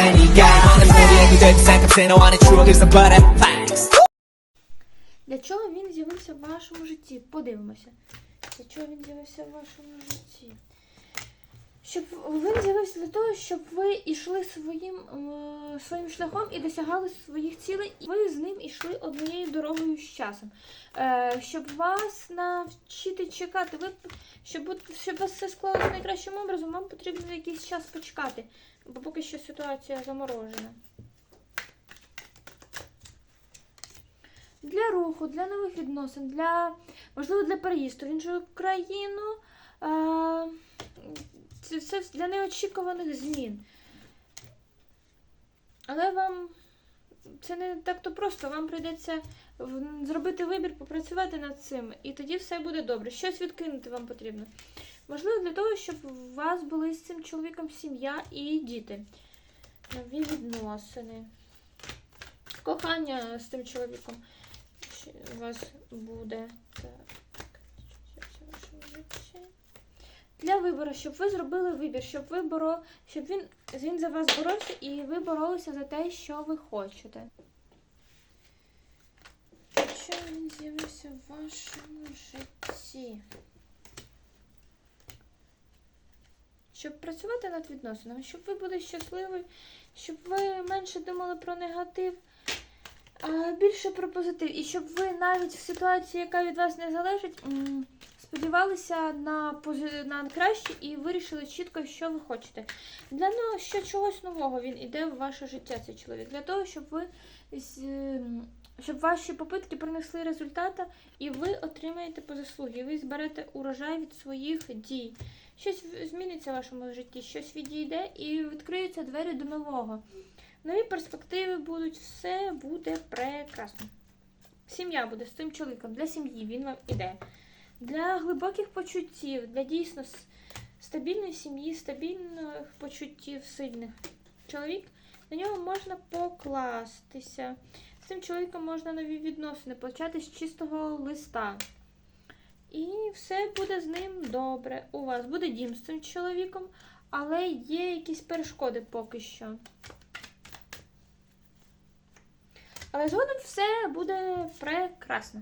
네가 원하는 모든 그들 생각해 너와는 추억을 써 butterflies Для чого він з'явився в вашому житті? Подивимося. Для чого він з'явився в вашому житті? Щоб він з'явився для того, щоб ви йшли своїм, е, своїм шляхом і досягали своїх цілей, і ви з ним йшли однією дорогою з часом. Е, щоб вас навчити чекати, ви, щоб, щоб вас все склалося найкращим образом, вам потрібно якийсь час почекати, бо поки що ситуація заморожена. для руху, для нових відносин, для можливо для переїзду в іншу країну. Е, Це для неочікуваних змін. Але вам це не так то просто. Вам прийдеться зробити вибір, попрацювати над цим, і тоді все буде добре. Щось відкинути вам потрібно. Можливо, для того, щоб у вас були з цим чоловіком сім'я і діти. Нові відносини. Кохання з цим чоловіком у вас буде. Так. що це в вашому житті? Для вибору, щоб ви зробили вибір, щоб ви боро... щоб він, він за вас боровся і ви боролися за те, що ви хочете. Що він з'явився в вашому житті? Щоб працювати над відносинами, щоб ви були щасливі, щоб ви менше думали про негатив, а більше про позитив. І щоб ви навіть в ситуації, яка від вас не залежить, сподівалися на, пози- на краще і вирішили чітко, що ви хочете. Для ну, що чогось нового він іде в ваше життя, цей чоловік. Для того, щоб ви щоб ваші попитки принесли результати, і ви отримаєте по заслугі, ви зберете урожай від своїх дій. Щось зміниться в вашому житті, щось відійде і відкриються двері до нового. Нові перспективи будуть, все буде прекрасно. Сім'я буде з цим чоловіком, для сім'ї він вам іде. Для глибоких почуттів, для дійсно стабільної сім'ї, стабільних почуттів сильних. Чоловік, на нього можна покластися. З цим чоловіком можна нові відносини почати з чистого листа. І все буде з ним добре. У вас буде дім з цим чоловіком, але є якісь перешкоди поки що. Але згодом все буде прекрасно.